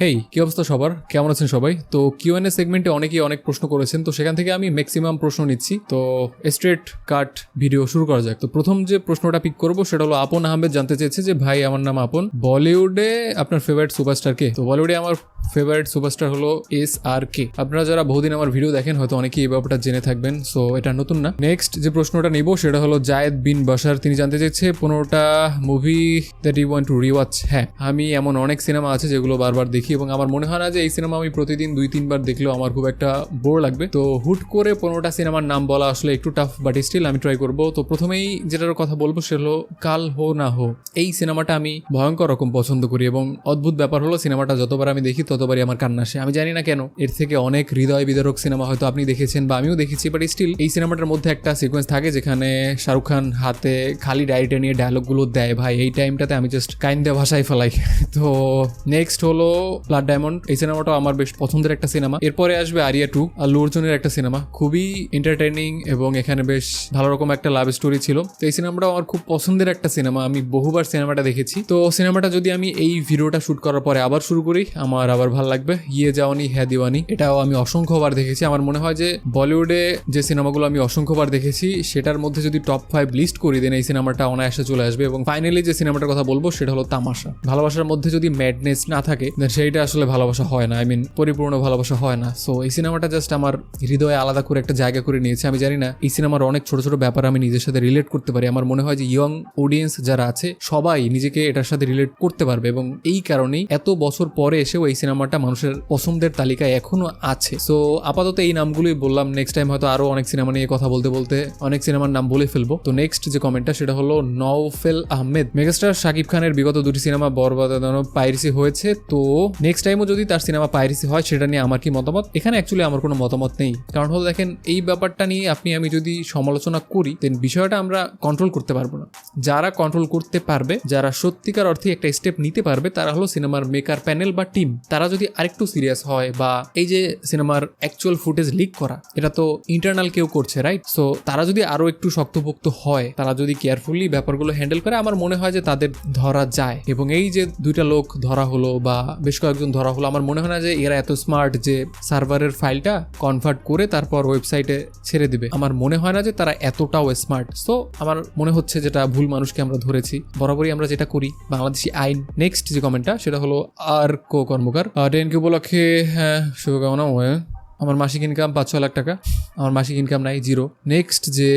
হেই কি অবস্থা সবার? কেমন আছেন সবাই? তো কিউএনএ সেগমেন্টে অনেকেই অনেক প্রশ্ন করেছেন, তো সেখান থেকে আমি ম্যাক্সিমাম প্রশ্ন নিচ্ছি। তো স্ট্রেট কাট ভিডিও শুরু করা যাক। তো প্রথম যে প্রশ্নটা পিক করব, সেটা হলো, আপন আহমেদ জানতে চেয়েছে যে, ভাই, আমার নাম আপন। বলিউডে আপনার ফেভারিট সুপারস্টার কে? তো বলিউডে আমার ফেভারিট সুপারস্টার হলো এস আর কে আপনারা যারা বহুদিন আমার ভিডিও দেখেন, হয়তো অনেকেই এই ব্যাপারটা জেনে থাকবেন সো এটা নতুন না। নেক্সট যে প্রশ্নটা নিব, সেটা হলো জায়েদ বিন বাসার তিনি জানতে চাইছে পনেরোটা movie that you want to rewatch হ্যাঁ আমি এমন অনেক সিনেমা আছে যেগুলো বারবার দেখি, এবং আমার মনে হয় না যে এই সিনেমা আমি প্রতিদিন দুই, তিনবার দেখলেও আমার খুব একটা বোর লাগবে। তো হুট করে পনেরোটা সিনেমার নাম বলা আসলে একটু টাফ বাট স্টিল আমি ট্রাই করব। তো প্রথমেই যেটার কথা বলব সে হলো, কাল হো না হো। এই সিনেমাটা আমি ভয়ঙ্কর রকম পছন্দ করি, এবং অদ্ভুত ব্যাপার হলো সিনেমাটা যতবার আমি দেখি ততবারই আমার কান্না আসে। আমি জানি না কেন, এর থেকে অনেক হৃদয় বিদারক সিনেমা হয়তো আপনি দেখেছেন বা আমিও দেখেছি বাট স্টিল এই সিনেমাটার মধ্যে একটা সিকোয়েন্স থাকে যেখানে শাহরুখ খান হাতে খালি ডায়েরিটা নিয়ে ডায়লগগুলো দেয়। ভাই, এই টাইমটাতে আমি জাস্ট কাইন্দে ভাষায় ফেলাই। তো নেক্সট হলো ব্লাড ডায়মন্ড এই সিনেমাটাও আমার বেশ পছন্দের একটা সিনেমা। এরপরে আসবে আরিয়া টু আর অর্জুনের একটা সিনেমা। খুবই এন্টারটেনিং এবং এখানে বেশ ভালো রকম একটা লাভ স্টোরি ছিল। তো এই সিনেমাটাও আমার খুব পছন্দের একটা সিনেমা। আমি বহুবার সিনেমাটা দেখেছি। তো সিনেমাটা যদি আমি এই ভিডিওটা শ্যুট করার পরে আবার শুরু করি, আমার আবার ভালো লাগবে। ইয়ে যাওয়ানি, হ্যা দিওয়ানি, এটাও আমি অসংখ্যবার দেখেছি। আমার মনে হয় যে বলিউডে যে সিনেমাগুলো আমি অসংখ্যবার দেখেছি, সেটার মধ্যে যদি টপ ফাইভ লিস্ট করি দেন এই সিনেমাটা অনায়াসে চলে আসবে এবং ফাইনালি যে সিনেমাটার কথা বলব, সেটা হলো তামাশা। ভালোবাসার মধ্যে যদি ম্যাডনেস না থাকে সেইটা আসলে ভালোবাসা হয় না। আই মিন পরিপূর্ণ ভালোবাসা হয় না। সো এই সিনেমাটা জাস্ট আমার হৃদয়ে আলাদা করে একটা জায়গা করে নিয়েছে। আমি জানি না, এই সিনেমার অনেক ছোট ছোট ব্যাপার আমি নিজের সাথে রিলেট করতে পারি। আমার মনে হয় যে ইয়ং অডিয়েন্স যারা আছে, সবাই নিজেকে এটার সাথে রিলেট করতে পারবে এবং এই কারণেই এত বছর পরে এসেও এই সিনেমাটা মানুষের পছন্দের তালিকায় এখনও আছে। সো আপাতত এই নামগুলোই বললাম। নেক্সট টাইম হয়তো আরও অনেক সিনেমা নিয়ে কথা বলতে বলতে অনেক সিনেমার নাম বলে ফেলব। তো নেক্সট যে কমেন্টটা সেটা হলো নওফেল আহমেদ। মেগাস্টার শাকিব খানের বিগত দুটি সিনেমা বরবাদানো পাইরেসি হয়েছে। তো নেক্সট টাইমও যদি তার সিনেমা পাইরেসি হয়, সেটা নিয়ে আমার কি মতামত? এখানে অ্যাকচুয়ালি আমার কোনো মতামত নেই। কারণ হলো দেখেন, এই ব্যাপারটা নিয়ে আপনি, আমি যদি সমালোচনা করি দেন বিষয়টা আমরা কন্ট্রোল করতে পারব না। যারা কন্ট্রোল করতে পারবে, যারা সত্যিকার অর্থে একটা স্টেপ নিতে পারবে, তারা হলো সিনেমার মেকার প্যানেল বা টিম তারা যদি আরেকটু সিরিয়াস হয় বা এই যে সিনেমার অ্যাকচুয়াল ফুটেজ লিক করা, এটা তো ইন্টারনাল কেউ করছে রাইট সো তারা যদি আরও একটু শক্তপোক্ত হয়, তারা যদি কেয়ারফুলি ব্যাপারগুলো হ্যান্ডেল করে, আমার মনে হয় যে তাদের ধরা যায়। এবং এই যে দুইটা লোক ধরা হলো বা বেশ কয়েকজন ধরা হলো, আমার মনে হয় না যে এরা এত স্মার্ট যে সার্ভারের ফাইলটা কনভার্ট করে তারপর ওয়েবসাইটে ছেড়ে দিবে। আমার মনে হয় না যে তারা এতটাও স্মার্ট সো আমার মনে হচ্ছে যেটা ভুল মানুষকে আমরা ধরেছি, বরাবরই আমরা যেটা করি, বাংলাদেশি আইন। নেক্সট যে কমেন্টটা সেটা হলো আর কো কর্মকার ডেনকে উপলক্ষে হ্যাঁ শুভকামনা হয়। আমার মাসিক ইনকাম পাঁচ ছ লাখ টাকা, আমার মাসিক ইনকাম নাই জিরো নেক্সট যে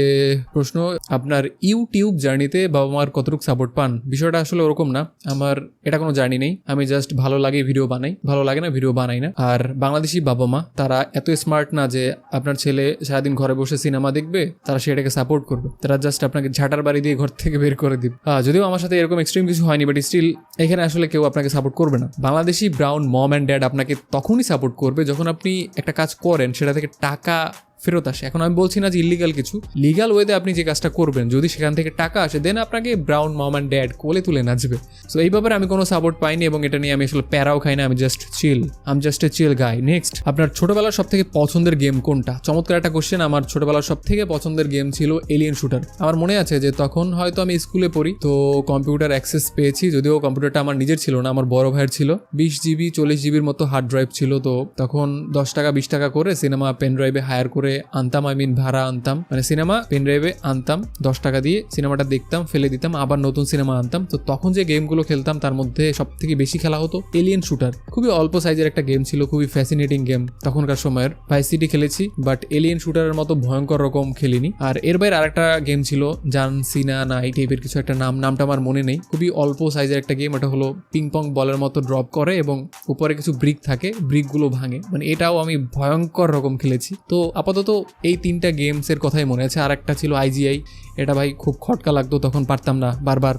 প্রশ্ন, আপনার ইউটিউব জার্নিতে বাবা মার কতটুকু সাপোর্ট পান? বিষয়টা আসলে ওরকম না। আমার এটা কোনো জার্নি নেই। আমি জাস্ট ভালো লাগে ভিডিও বানাই। ভালো লাগে না ভিডিও বানাই না। আর বাংলাদেশি বাবা মা, তারা এত স্মার্ট না যে আপনার ছেলে সারাদিন ঘরে বসে সিনেমা দেখবে, তারা সেটাকে সাপোর্ট করবে। তারা জাস্ট আপনাকে ঝাঁটার বাড়ি দিয়ে ঘর থেকে বের করে দিবে। যদিও আমার সাথে এরকম এক্সট্রিম কিছু হয়নি বাট স্টিল এখানে আসলে কেউ আপনাকে সাপোর্ট করবে না। Bangladeshi brown mom and dad আপনাকে তখনই সাপোর্ট করবে যখন আপনি একটা কাজ করেন, সেটা থেকে টাকা ফেরত আসে। এখন আমি বলছি না যে ইলিগাল কিছু। লিগাল ওয়েতে আপনি যে কাজটা করবেন, যদি সেখান থেকে টাকা আসে দেন আপনাকে ব্রাউন মম অ্যান্ড ড্যাড কোলে তুলে নাচবে। সো এই ব্যাপারে আমি কোনো সাপোর্ট পাইনি এবং এটা নিয়ে আমি আসলে প্যারাও খাই না, আমি just chill I'm just a chill guy next আপনার ছোটবেলার সব থেকে পছন্দের গেম কোনটা? চমৎকার একটা কোশ্চেন আমার ছোটবেলার সব থেকে পছন্দের গেম ছিল এলিয়েন শুটার আমার মনে আছে যে তখন হয়তো আমি স্কুলে পড়ি, তো কম্পিউটার অ্যাক্সেস পেয়েছি, যদিও কম্পিউটারটা আমার নিজের ছিল না, আমার বড় ভাইয়ের ছিল। বিশ জিবি চল্লিশ জিবির মতো হার্ড ড্রাইভ ছিল তো তখন দশ টাকা, বিশ টাকা করে সিনেমা পেন ড্রাইভে হায়ার করে আনতাম আই মিন ভাড়া আনতাম। মানে সিনেমা পেন ড্রাইভে আনতাম, দশ টাকা দিয়ে সিনেমাটা দেখতাম, ফেলে দিতাম, আবার নতুন সিনেমা আনতাম। তো তখন যে গেমগুলো খেলতাম তার মধ্যে সব থেকে বেশি খেলা হতো এলিয়েন শুটার খুবই অল্প সাইজের একটা গেম ছিল, খুবই ফ্যাসিনেটিং গেম তখনকার সময়ের। ভাইস সিটি খেলেছি বাট এলিয়েন শুটারের মতো ভয়ঙ্কর রকম খেলিনি। আর এর বাইরে আরেকটা গেম ছিল জান সিনা না এই টাইপের কিছু একটা নাম, নামটা আমার মনে নেই। খুবই অল্প সাইজের একটা গেম এটা হলো পিং পং বলের মতো ড্রপ করে এবং উপরে কিছু ব্রিক থাকে ব্রিকগুলো ভাঙে। মানে এটাও আমি ভয়ঙ্কর রকম খেলেছি। তো আপাতত এই তিনটা গেমসের কথাই মনে আছে। আর একটা ছিল আইজিআই এটা ভাই খুব খটকা লাগতো, তখন পারতাম না, বারবার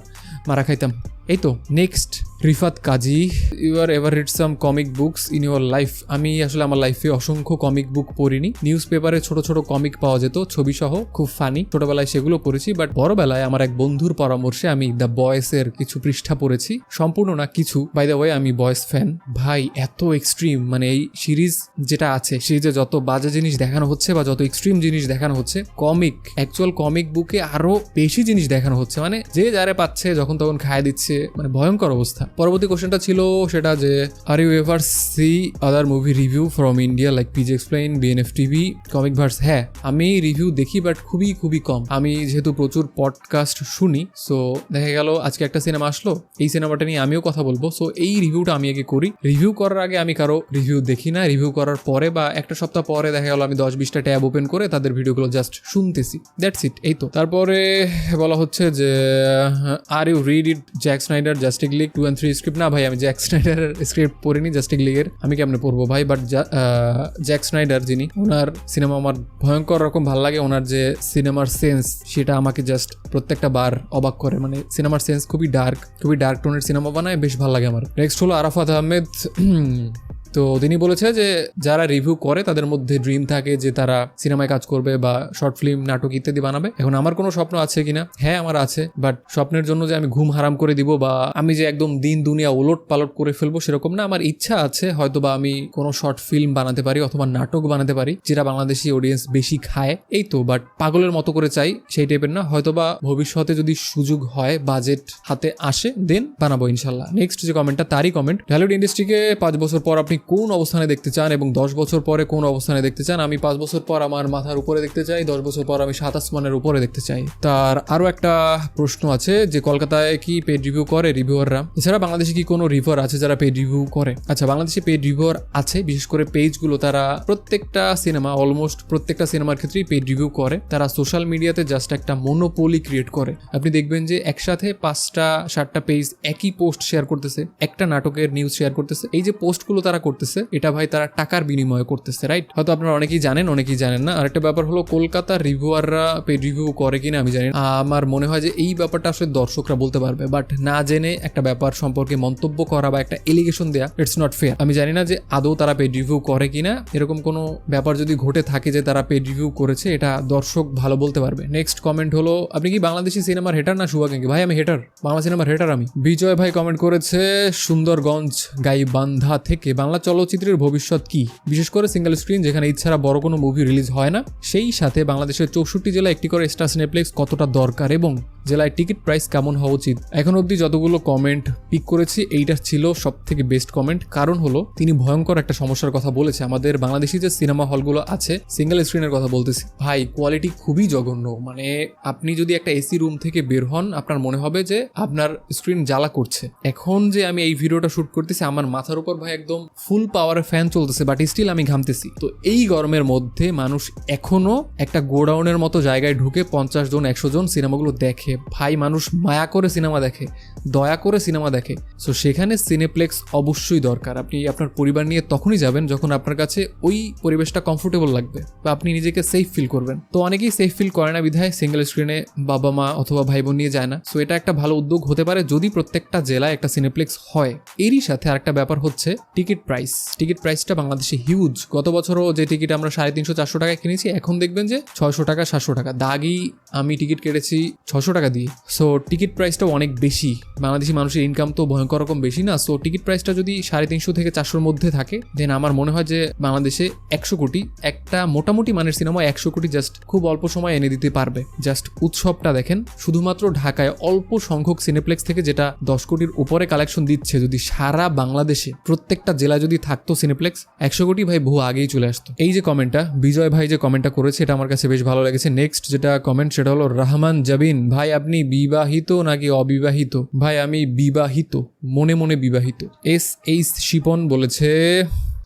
মারা খাইতাম। এই তো next Rifat Kazi you are ever read some comic books in your life আমি আসলে আমার লাইফে অসংখ্য কমিক বুক পড়িনি। নিউজ পেপারে ছোট ছোট কমিক পাওয়া যেত ছবি সহ খুব ফানি ছোটবেলায় সেগুলো পড়েছি বাট বড়বেলায় আমার এক বন্ধুর পরামর্শে আমি দ্য বয়েসের কিছু পৃষ্ঠা পড়েছি। সম্পূর্ণ না, কিছু। বাই দ্য ওয়ে আমি বয়েস ফ্যান ভাই, এত এক্সট্রিম মানে এই সিরিজ যেটা আছে সিরিজে যত বাজে জিনিস দেখানো হচ্ছে বা যত এক্সট্রিম জিনিস দেখানো হচ্ছে কমিক অ্যাকচুয়াল কমিক বুকে আরও বেশি জিনিস দেখানো হচ্ছে। মানে যে যারে পাচ্ছে, যখন তখন খায় দিচ্ছে মানে ভয়ঙ্কর অবস্থা। পরবর্তী কোশ্চেনটা ছিল সেটা যে are you ever see other movie review from India like PG explain BNF TV comic verse হ্যাঁ আমি রিভিউ দেখি বাট খুবই খুবই কম। আমি যেহেতু প্রচুর পডকাস্ট শুনি সো দেখা গেল আজকে একটা সিনেমা আসলো, এই সিনেমাটা নিয়ে আমিও কথা বলব। সো এই রিভিউটা আমি আগে করি। রিভিউ করার আগে আমি কারও রিভিউ দেখি না। রিভিউ করার পরে বা একটা সপ্তাহ পরে দেখা গেল আমি দশ বিশটা ট্যাব ওপেন করে তাদের ভিডিওগুলো জাস্ট শুনতেছি। দ্যাটস ইট এই তো। তারপরে বলা হচ্ছে যে are you read it Zack Snyder Justice League two and three script না ভাই, আমি জ্যাক স্নাইডারের স্ক্রিপ্ট পড়িনি জাস্টিক লিগের আমি কেমনে পড়ব ভাই? বাট জ্যাক স্নাইডার যিনি, ওনার সিনেমা আমার ভয়ঙ্কর রকম ভালো লাগে। ওনার যে সিনেমার সেন্স সেটা আমাকে জাস্ট প্রত্যেকটা বার অবাক করে। মানে সিনেমার সেন্স খুবই ডার্ক খুবই ডার্ক টোনের সিনেমা বানায়, বেশ ভালো লাগে আমার। নেক্সট হলো আরাফাত আহমেদ তো তিনি বলেছে যে যারা রিভিউ করে, তাদের মধ্যে ড্রিম থাকে যে তারা সিনেমায় কাজ করবে বা শর্ট ফিল্ম নাটক ইত্যাদি বানাবে। এখন আমার কোনো স্বপ্ন আছে কিনা? হ্যাঁ আমার আছে। বাট স্বপ্নের জন্য যে আমি ঘুম হারাম করে দিব বা আমি যে একদম দিন দুনিয়া ওলট পালট করে ফেলব সেরকম না, আমার ইচ্ছা আছে হয়তো বা আমি কোনো শর্ট ফিল্ম বানাতে পারি অথবা নাটক বানাতে পারি যেটা বাংলাদেশি অডিয়েন্স বেশি খায়। এই তো বাট পাগলের মতো করে চাই সেই টাইপের না। হয়তো বা ভবিষ্যতে যদি সুযোগ হয় বাজেট হাতে আসে দেন বানাবো ইনশাল্লাহ। নেক্সট যে কমেন্টটা তারই কমেন্ট ঢালিউড ইন্ডাস্ট্রিকে পাঁচ বছর পর আপনি কোন অবস্থানে দেখতে চান এবং দশ বছর পরে কোন অবস্থানে দেখতে চান? আমি পাঁচ বছর পর আমার মাথার উপরে দেখতে চাই, দশ বছর পর আমি সাত আসমানের উপরে দেখতে চাই। তার আরও একটা প্রশ্ন আছে যে কলকাতায় কি পেড রিভিউ করে রিভিউয়াররা এছাড়া বাংলাদেশে কি কোনো রিভিউয়ার আছে যারা পেড রিভিউ করে? আচ্ছা বাংলাদেশে পেড রিভিউয়ার আছে, বিশেষ করে পেজগুলো তারা প্রত্যেকটা সিনেমা অলমোস্ট প্রত্যেকটা সিনেমার ক্ষেত্রেই পেড রিভিউ করে। তারা সোশ্যাল মিডিয়াতে জাস্ট একটা মনোপলি ক্রিয়েট করে। আপনি দেখবেন যে একসাথে পাঁচটা, সাতটা পেজ একই পোস্ট শেয়ার করতেছে, একটা নাটকের নিউজ শেয়ার করতেছে। এই যে পোস্টগুলো তারা করতেছে, এটা ভাই তারা টাকার বিনিময়ে করতেছে রাইট হয়তো আপনারা অনেকেই জানেন অনেকেই জানেন না। আরেকটা ব্যাপার হলো, কলকাতার রিভিউয়াররা পেড রিভিউ করে কিনা আমি জানি আমার মনে হয় যে এই ব্যাপারটা আসলে দর্শকরা বলতে পারবে বাট না জেনে একটা ব্যাপার সম্পর্কে মন্তব্য করা বা একটা এলিগেশন দেয়া ইটস নট ফেয়ার আমি জানি না যে আদৌ তারা পেড রিভিউ করে কিনা, এরকম কোনো ব্যাপার যদি ঘটে থাকে যে তারা পেড রিভিউ করেছে, এটা দর্শক ভালো বলতে পারবে। নেক্সট কমেন্ট হলো, আপনি কি বাংলাদেশি সিনেমার হেটার না শুভাকাঙ্ক্ষী ভাই, আমি হেটার বাংলা সিনেমার হেটার আমি। বিজয় ভাই কমেন্ট করেছে, সুন্দরগঞ্জ, গাইবান্ধা থেকে। বাংলা চলচ্চিত্রের ভবিষ্যৎ কি? বিশেষ করে সিঙ্গেল স্ক্রিন যেখানে ইচ্ছারা বড় কোনো মুভি রিলিজ হয় না। সেই সাথে বাংলাদেশের চৌষট্টি জেলায় একটি করে স্টার সিনেপ্লেক্স কতটা দরকার এবং জেলায় টিকিট প্রাইস কেমন হওয়া উচিত? এখন অবধি যতগুলো কমেন্ট পিক করেছি এইটা ছিল সব থেকে বেস্ট কমেন্ট কারণ হলো, তিনি ভয়ঙ্কর একটা সমস্যার কথা বলেছে। আমাদের বাংলাদেশি যে সিনেমা হলগুলো আছে সিঙ্গেল স্ক্রিনের কথা বলতেছি। ভাই কোয়ালিটি খুবই জঘন্য। মানে আপনি যদি একটা এসি রুম থেকে বের হন, আপনার মনে হবে যে আপনার স্ক্রিন জ্বালা করছে। এখন যে আমি এই ভিডিওটা শুট করতেছি, আমার মাথার উপর ভাই একদম ফুল পাওয়ারের ফ্যান চলতেছে বাট স্টিল আমি ঘামতেছি। তো এই গরমের মধ্যে মানুষ এখনও একটা গোডাউনের মতো জায়গায় ঢুকে পঞ্চাশ জন, একশো জন সিনেমাগুলো দেখে। ভাই, মানুষ মায়া করে সিনেমা দেখে, দয়া করে সিনেমা দেখে। সো সেখানে সিনেপ্লেক্স অবশ্যই দরকার। আপনি আপনার পরিবার নিয়ে তখনই যাবেন যখন আপনার কাছে ওই পরিবেশটা কমফোর্টেবল লাগবে বা আপনি নিজেকে সেফ ফিল করবেন। তো অনেকেই সেফ ফিল করে না বিধায় সিঙ্গেল স্ক্রিনে বাবা মা অথবা ভাই বোন নিয়ে যায় না। সো এটা একটা ভালো উদ্যোগ হতে পারে যদি প্রত্যেকটা জেলায় একটা সিনেপ্লেক্স হয়। এরই সাথে আরেকটা ব্যাপার হচ্ছে টিকিট প্রাইস টিকিট প্রাইসটা বাংলাদেশে হিউজ গত বছরও যে টিকিট আমরা সাড়ে তিনশো, চারশো টাকায় কিনেছি, এখন দেখবেন যে ছয়শো টাকা, সাতশো টাকা। দাগি আমি টিকিট কেটেছি ছশো টাকা দিয়ে। সো টিকিট প্রাইসটাও অনেক বেশি। বাংলাদেশি মানুষের ইনকাম তো ভয়ঙ্কর রকম বেশি না। সো টিকিট প্রাইসটা যদি সাড়ে তিনশো থেকে চারশোর মধ্যে থাকে দেন আমার মনে হয় যে বাংলাদেশে একশো কোটি, একটা মোটামুটি মানের সিনেমা একশো কোটি জাস্ট খুব অল্প সময় এনে দিতে পারবে। জাস্ট উৎসবটা দেখেন, শুধুমাত্র ঢাকায় অল্প সংখ্যক সিনেপ্লেক্স থেকে যেটা দশ কোটির উপরে কালেকশন দিচ্ছে, যদি সারা বাংলাদেশে প্রত্যেকটা জেলা যদি থাকতো সিনেপ্লেক্স একশো কোটি ভাই বহু আগেই চলে আসতো। এই যে কমেন্টটা বিজয় ভাই যে কমেন্টটা করেছে, এটা আমার কাছে বেশ ভালো লেগেছে। নেক্সট যেটা কমেন্ট সেটা হলো রাহমান জাবিন, ভাই, আপনি বিবাহিত নাকি অবিবাহিত? ভাই, আমি বিবাহিত, মনে মনে বিবাহিত। এস এইচ শিপন বলেছে,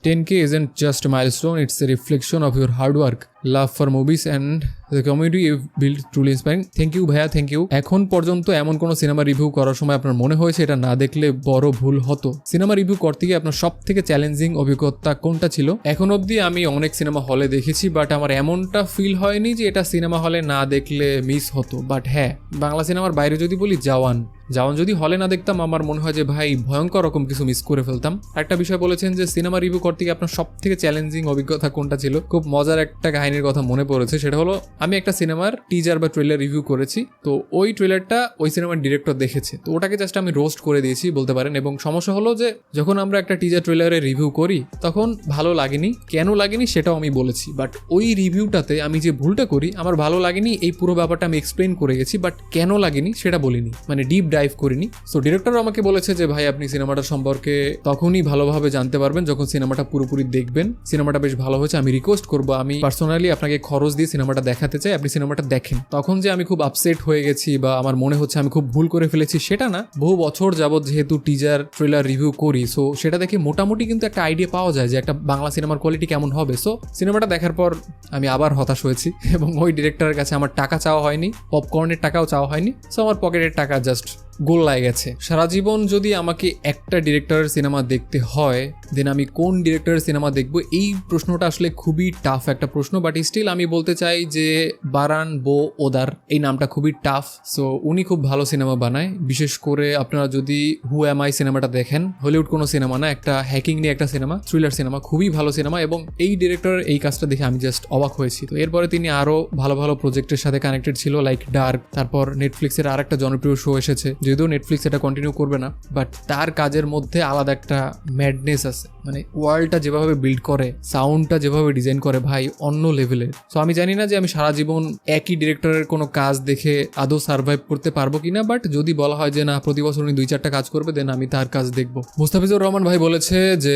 ten K isn't just milestone it's a reflection of your hard work love for movies and the community build truly inspiring thank you ভাইয়া থ্যাংক ইউ এখন পর্যন্ত এমন কোনো সিনেমা রিভিউ করার সময় আপনার মনে হয়েছে এটা না দেখলে বড় ভুল হতো? সিনেমা রিভিউ করতে গিয়ে আপনার সব থেকে চ্যালেঞ্জিং অভিজ্ঞতা কোনটা ছিল? এখন অবধি আমি অনেক সিনেমা হলে দেখেছি বাট আমার এমনটা ফিল হয়নি যে এটা সিনেমা হলে না দেখলে মিস হতো। বাট হ্যাঁ বাংলা সিনেমার বাইরে যদি বলি জওয়ান জওয়ান যদি হলে না দেখতাম, আমার মনে হয় যে ভাই, ভয়ঙ্কর রকম কিছু মিস করে ফেলতাম। একটা বিষয় বলেছেন যে সিনেমা রিভিউ করতে গিয়ে আপনার সব থেকে চ্যালেঞ্জিং অভিজ্ঞতা কোনটা ছিল? খুব মজার একটা কাহিনীর কথা মনে পড়েছে, সেটা হলো, আমি একটা সিনেমার টিজার বা ট্রেলার রিভিউ করেছি, তো ওই ট্রেলারটা ওই সিনেমার ডিরেক্টর দেখেছে। তো ওটাকে জাস্ট আমি রোস্ট করে দিয়েছি, বলতে পারেন, এবং সমস্যা হলো যে, যখন আমরা একটা টিজার ট্রেলারে রিভিউ করি, তখন ভালো লাগেনি, কেন লাগেনি সেটাও আমি বলেছি। বাট ওই রিভিউটাতে আমি যে ভুলটা করি, আমার ভালো লাগেনি, এই পুরো ব্যাপারটা আমি এক্সপ্লেন করে গেছি বাট কেন লাগেনি সেটা বলিনি। মানে ডিপ ডাইভ করিনি। সো ডিরেক্টর আমাকে বলেছে যে, ভাই, আপনি সিনেমাটা সম্পর্কে তখনই ভালোভাবে জানতে পারবেন যখন সিনেমাটা পুরোপুরি দেখবেন। সিনেমাটা বেশ ভালো হয়েছে, আমি রিকোয়েস্ট করব। আমি পার্সোনালি আপনাকে খরচ দিয়ে সিনেমাটা দেখাতে চাই, আপনি সিনেমাটা দেখেন। তখন যে আমি খুব আপসেট হয়ে গেছি বা আমার মনে হচ্ছে আমি খুব ভুল করে ফেলেছি, সেটা না। বহু বছর যাবত যেহেতু টিজার ট্রেলার রিভিউ করি সো সেটা দেখে মোটামুটি কিন্তু একটা আইডিয়া পাওয়া যায় যে, একটা বাংলা সিনেমার কোয়ালিটি কেমন হবে। সো সিনেমাটা দেখার পর আমি আবার হতাশ হয়েছি এবং ওই ডিরেক্টরের কাছে আমার টাকা চাওয়া হয়নি পপকর্নের টাকাও চাওয়া হয়নি। সো আমার পকেটের টাকা জাস্ট গোল লাগে গেছে। সারা জীবন যদি আমাকে একটা ডিরেক্টরের সিনেমা দেখতে হয় দেন আমি কোন ডিরেক্টরের সিনেমা দেখব? এই প্রশ্নটা আসলে খুবই টাফ একটা প্রশ্ন বাট স্টিল আমি বলতে চাই যে বারান বো ওদার, এই নামটা খুবই টাফ সো উনি খুব ভালো সিনেমা বানায়। বিশেষ করে আপনারা যদি হু এম আই সিনেমাটা দেখেন হলিউড কোনো সিনেমা না, একটা হ্যাকিং নিয়ে একটা সিনেমা থ্রিলার সিনেমা খুবই ভালো সিনেমা এবং এই ডিরেক্টরের এই কাজটা দেখে আমি জাস্ট অবাক হয়েছি। তো এরপরে তিনি আরও ভালো ভালো প্রজেক্টের সাথে কানেক্টেড ছিল লাইক ডার্ক তারপর নেটফ্লিক্সের আর একটা জনপ্রিয় শো এসেছে যদিও নেটফ্লিক্স এটা কন্টিনিউ করবে না বাট তার কাজের মধ্যে আলাদা একটা ম্যাডনেস আছে। মানে ওয়ার্ল্ডটা যেভাবে বিল্ড করে সাউন্ডটা যেভাবে ডিজাইন করে ভাই, অন্য লেভেলের সো আমি জানি না যে আমি সারা জীবন একই ডিরেক্টরের কোনো কাজ দেখে আদৌ সার্ভাইভ করতে পারব কিনা বাট যদি বলা হয় যে না, প্রতি বছর উনি দুই চারটা কাজ করবে দেন আমি তার কাজ দেখব। মুস্তাফিজুর রহমান ভাই বলেছে যে,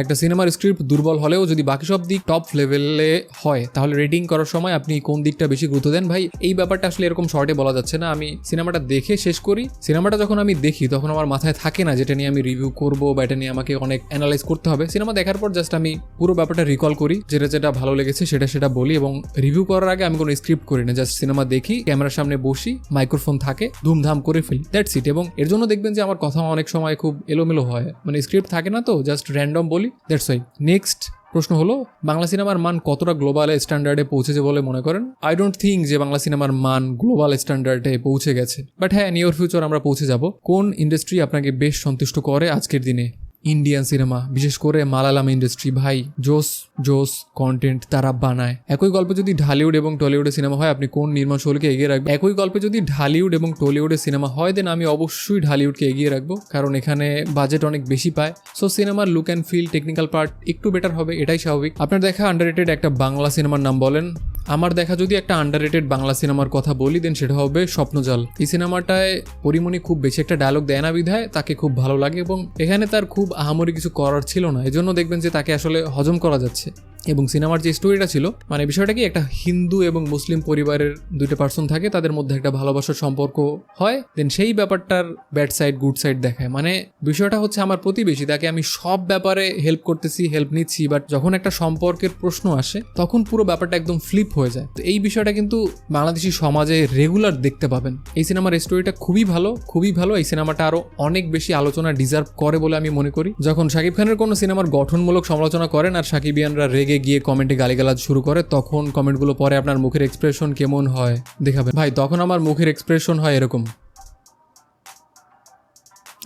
একটা সিনেমার স্ক্রিপ্ট দুর্বল হলেও যদি বাকি সব দিক টপ লেভেলে হয়, তাহলে রেটিং করার সময় আপনি কোন দিকটা বেশি গুরুত্ব দেন? ভাই, এই ব্যাপারটা আসলে এরকম শর্টে বলা যাচ্ছে না। আমি সিনেমাটা দেখে শেষ করি সিনেমাটা যখন আমি দেখি, তখন আমার মাথায় থাকে না যেটা নিয়ে আমি রিভিউ করব বা এটা নিয়ে আমাকে অনেক অ্যানালাইজ করতে হবে। সিনেমা দেখার পর জাস্ট আমি পুরো ব্যাপারটা রিকল করি, যেটা যেটা ভালো লেগেছে সেটা সেটা বলি এবং রিভিউ করার আগে আমি কোনো স্ক্রিপ্ট করি না জাস্ট সিনেমা দেখি ক্যামেরার সামনে বসি মাইক্রোফোন থাকে, ধুমধাম করে ফেলি দ্যাটস ইট এবং এর জন্য দেখবেন যে আমার কথা অনেক সময় খুব এলোমেলো হয়। মানে স্ক্রিপ্ট থাকে না তো জাস্ট র্যান্ডম বলি দ্যাটস ওয়াই নেক্সট প্রশ্ন হলো, বাংলা সিনেমার মান কতটা গ্লোবাল স্ট্যান্ডার্ডে পৌঁছেছে বলে মনে করেন? আই ডোন্ট থিঙ্ক যে বাংলা সিনেমার মান গ্লোবাল স্ট্যান্ডার্ডে পৌঁছে গেছে। বাট হ্যাঁ নিউর ফিউচার আমরা পৌঁছে যাব। কোন ইন্ডাস্ট্রি আপনাকে বেশ সন্তুষ্ট করে আজকের দিনে? ইন্ডিয়ান সিনেমা বিশেষ করে মালায়ালাম ইন্ডাস্ট্রি ভাই, জোস জোস কন্টেন্ট তারা বানায়। একই গল্পে যদি ঢালিউড এবং টলিউডের সিনেমা হয়, আপনি কোন নির্মাণ শৈলীকে এগিয়ে রাখবেন? একই গল্পে যদি ঢালিউড এবং টলিউডের সিনেমা হয় দেন আমি অবশ্যই ঢালিউডকে এগিয়ে রাখব, কারণ এখানে বাজেট অনেক বেশি পায়। সো সিনেমার look and feel technical part একটু বেটার হবে, এটাই স্বাভাবিক। আপনার দেখা আন্ডাররেটেড একটা বাংলা সিনেমার নাম বলেন আমার দেখা যদি একটা আন্ডারেটেড বাংলা সিনেমার কথা বলি দেন সেটা হবে স্বপ্নজাল। এই সিনেমাটায় পরিমণি খুব বেশি একটা ডায়লগ দেয় না বিধায়, তাকে খুব ভালো লাগে এবং এখানে তার খুব আহামরি কিছু করার ছিল না। এজন্য দেখবেন যে তাকে আসলে হজম করা যাচ্ছে। এবং সিনেমার যে স্টোরিটা ছিল মানে বিষয়টা কি, একটা হিন্দু এবং মুসলিম পরিবারের দুইটা পার্সন থাকে, তাদের মধ্যে একটা ভালোবাসার সম্পর্ক হয় দেন সেই ব্যাপারটার ব্যাড সাইড গুড সাইড দেখায়। মানে বিষয়টা হচ্ছে আমার প্রতিবেশী, তাকে আমি সব ব্যাপারে হেল্প করতেছি হেল্প নিচ্ছি বাট যখন একটা সম্পর্কের প্রশ্ন আসে, তখন পুরো ব্যাপারটা একদম ফ্লিপ হয়ে যায়। তো এই বিষয়টা কিন্তু বাংলাদেশি সমাজে রেগুলার দেখতে পাবেন। এই সিনেমার স্টোরিটা খুবই ভালো খুবই ভালো, এই সিনেমাটা আরও অনেক বেশি আলোচনা ডিজার্ভ করে বলে আমি মনে করি। যখন শাকিব খানের কোনো সিনেমার গঠনমূলক সমালোচনা করেন, আর সাকিবিয়ানরা রেগে গিয়ে কমেন্টে গালিগালাজ শুরু করে, তখন কমেন্টগুলো পরে আপনার মুখের এক্সপ্রেশন কেমন হয় দেখাবেন। ভাই, তখন আমার মুখের এক্সপ্রেশন হয় এরকম।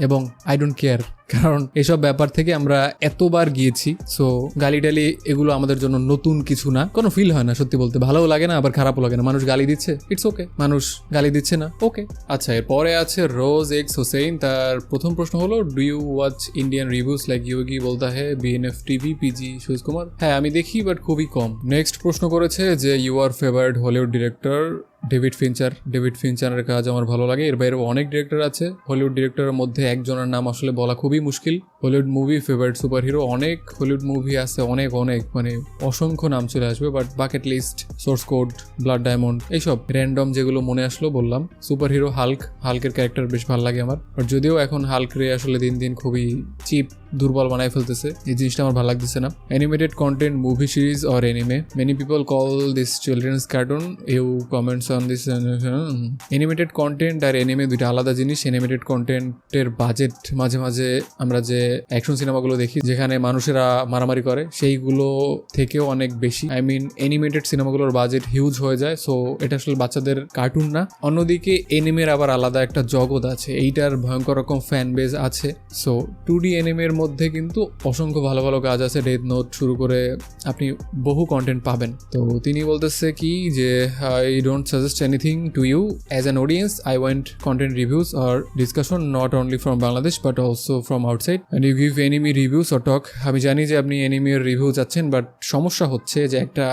এবং আই ডোন্ট কেয়ার কারণ এসব ব্যাপার থেকে আমরা এতবার গিয়েছি সো গালি টালি এগুলো আমাদের জন্য নতুন কিছু না। কোনো ফিল হয় না, সত্যি বলতে। ভালোও লাগে না, আবার খারাপও লাগে না। মানুষ গালি দিচ্ছে ইটস ওকে মানুষ গালি দিচ্ছে না ওকে আচ্ছা এরপরে আছে রোজ এক্স হোসেন তার প্রথম প্রশ্ন হলো do you watch Indian reviews like ইউগি বলতা হে বিএনএফ টিভি পিজি সুজ কুমার হ্যাঁ আমি দেখি বাট খুবই কম। নেক্সট প্রশ্ন করেছে যে you are favourite Hollywood director David Fincher David ফিনচারের কাজ আমার ভালো লাগে। এর বাইরে অনেক ডিরেক্টর আছে। হলিউড ডিরেক্টরের মধ্যে একজনের নাম আসলে বলা খুবই মুশকিল। Hollywood movie favourite super hero অনেক হলিউড মুভি আছে, অনেক অনেক মানে অসংখ্য নাম চলে আসবে but bucket list source code blood diamond এইসব র্যান্ডম যেগুলো মনে আসলো বললাম। সুপার হিরো হাল্ক হাল্কের ক্যারেক্টার বেশ ভালো লাগে আমার। বাট যদিও এখন হাল্ক রে আসলে দিন দিন খুবই চিপ দুর্বল বানায় ফেলতেছে। এই জিনিসটা আমার ভালো লাগতেছে না। Animated content movie series or anime many people call this children's cartoon you comments on this animated content R anime দুইটা আলাদা জিনিস। অ্যানিমেটেড কন্টেন্টের বাজেট মাঝে মাঝে আমরা যে অ্যাকশন সিনেমাগুলো দেখি, যেখানে মানুষেরা মারামারি করে, সেইগুলো থেকেও অনেক বেশি। আই মিন অ্যানিমেটেড সিনেমাগুলোর বাজেট হিউজ হয়ে যায় সো এটা আসলে বাচ্চাদের কার্টুন না। অন্যদিকে এনিমের আবার আলাদা একটা জগৎ আছে, এইটার ভয়ঙ্কর রকম ফ্যান বেজ আছে। সো টু ডি এনিমের মধ্যে কিন্তু অসংখ্য ভালো ভালো কাজ আছে। ডেথ নোট শুরু করে আপনি বহু কন্টেন্ট পাবেন। তো তিনি বলতেছে কি যে I don't suggest anything to you as an audience I want content reviews or discussion not only from Bangladesh but also from outside and you give anime reviews or talk আমি জানি যে আপনি এনিমির রিভিউ যাচ্ছেন but সমস্যা হচ্ছে যে একটা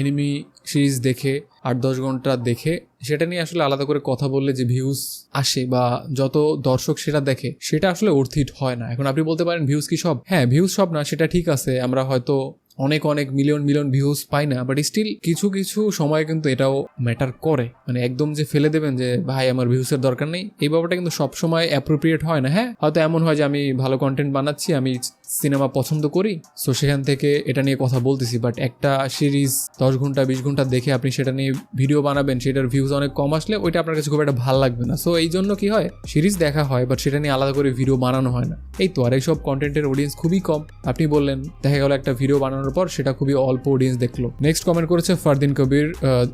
enemy series দেখে আট দশ ঘণ্টা দেখে সেটা নিয়ে আসলে আলাদা করে কথা বললে যে ভিউজ আসে বা যত দর্শক সেটা দেখে, সেটা আসলে অর্থিট হয় না। এখন আপনি বলতে পারেন ভিউজ কি সব? হ্যাঁ ভিউজ সব না, সেটা ঠিক আছে, আমরা হয়তো অনেক অনেক মিলিয়ন মিলিয়ন ভিউজ পাই না বাট স্টিল কিছু কিছু সময় কিন্তু এটাও ম্যাটার করে। মানে একদম যে ফেলে দেবেন যে, ভাই, আমার ভিউসের দরকার নেই। এই ব্যাপারটা কিন্তু সব সময় অ্যাপ্রোপ্রিয়েট হয় না হ্যাঁ? হয়তো এমন হয় যে, আমি ভালো কন্টেন্ট বানাচ্ছি, আমি সিনেমা পছন্দ করি সো সেখান থেকে এটা নিয়ে কথা বলতেছি বাট একটা সিরিজ দশ ঘণ্টা, বিশ ঘণ্টা দেখে আপনি সেটা নিয়ে ভিডিও বানাবেন, সেটার ভিউজ অনেক কম আসলে ওইটা আপনার কাছে খুব একটা ভালো লাগবে না। সো এই জন্য কি হয় সিরিজ দেখা হয় বাট সেটা নিয়ে আলাদা করে ভিডিও বানানো হয় না। এই তো, আর এইসব কন্টেন্টের অডিয়েন্স খুবই কম। আপনি বললেন, দেখা গেল একটা ভিডিও বানানোর পর সেটা খুবই অল্প অডিয়েন্স দেখল। নেক্সট কমেন্ট করেছে ফারদিন কবির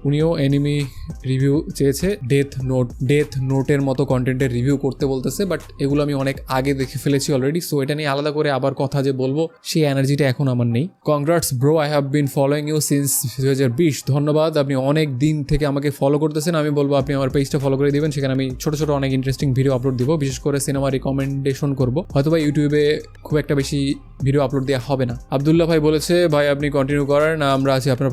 উনিও এনিমি রিভিউ চেয়েছে ডেথ নোট ডেথ নোটের মতো কন্টেন্টের রিভিউ করতে বলতেছে বাট এগুলো আমি অনেক আগে দেখে ফেলেছি অলরেডি সো এটা নিয়ে আলাদা করে আবার কথা যে বলব, সেই এনার্জিটা এখন আমার নেই। Congrats bro I have been following you since দু হাজার বিশ, ধন্যবাদ, আপনি অনেক দিন থেকে আমাকে ফলো করতেছেন, আমি বলব আপনি আমার পেজটা ফলো করে দিবেন, সেখানে আমি ছোট ছোট অনেক ইন্টারেস্টিং ভিডিও আপলোড দিব, বিশেষ করে সিনেমা রিকমেন্ডেশন করব। হয়তো বা ইউটিউবে খুব একটা বেশি ভিডিও আপলোড দেওয়া হবে না। আবদুল্লাহ ভাই বলেছে ভাই, আপনি কন্টিনিউ করেন, না, আমরা আছি আপনার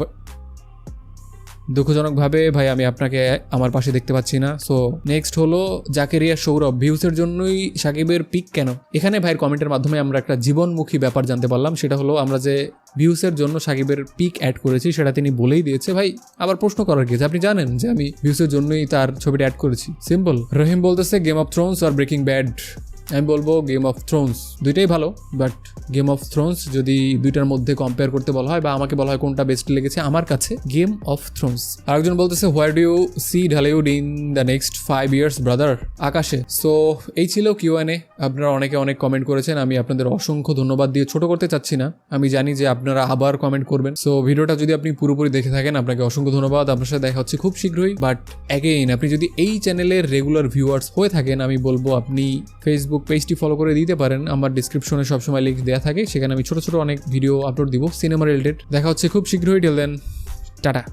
দুঃখজনকভাবে, ভাই, আমি আপনাকে আমার পাশে দেখতে পাচ্ছি না। সো নেক্সট হলো জাকেরিয়া সৌরভ, ভিউসের জন্যই সাকিবের পিক কেন? এখানে ভাইয়ের কমেন্টের মাধ্যমে আমরা একটা জীবনমুখী ব্যাপার জানতে পারলাম, সেটা হলো আমরা যে ভিউসের জন্য সাকিবের পিক অ্যাড করেছি, সেটা তিনি বলেই দিয়েছে। ভাই, আবার প্রশ্ন করার কি? আপনি জানেন যে আমি ভিউসের জন্যই তার ছবিটা অ্যাড করেছি। সিম্পল রহিম বলতেছে গেম অফ থ্রোনস আর ব্রেকিং ব্যাড আমি বলব গেম অফ থ্রোনস দুইটাই ভালো বাট গেম অফ থ্রোনস যদি দুইটার মধ্যে কম্পেয়ার করতে বলা হয় বা আমাকে বলা হয় কোনটা বেস্ট লেগেছে আমার কাছে গেম অফ থ্রোনস আরেকজন বলতেছে where do you see Dhallywood in the next five years brother আকাশে। সো এই ছিল কিউ এ আপনারা অনেকে অনেক কমেন্ট করেছেন, আমি আপনাদের অসংখ্য ধন্যবাদ দিয়ে ছোট করতে চাচ্ছি না। আমি জানি যে আপনারা আবার কমেন্ট করবেন। সো ভিডিওটা যদি আপনি পুরোপুরি দেখে থাকেন, আপনাকে অসংখ্য ধন্যবাদ। আপনার সাথে দেখা হচ্ছে খুব শীঘ্রই। বাট অ্যাগেইন আপনি যদি এই চ্যানেলের রেগুলার ভিউয়ার্স হয়ে থাকেন, আমি বলব আপনি ফেসবুক পেজটি ফলো করে দিতে পারেন। আমার ডিসক্রিপশনে সবসময় লিঙ্ক দেওয়া থাকে। সেখানে আমি ছোটো ছোটো অনেক ভিডিও আপলোড দিব। সিনেমা রিলেটেড দেখা হচ্ছে খুব শীঘ্রই। Till then tata.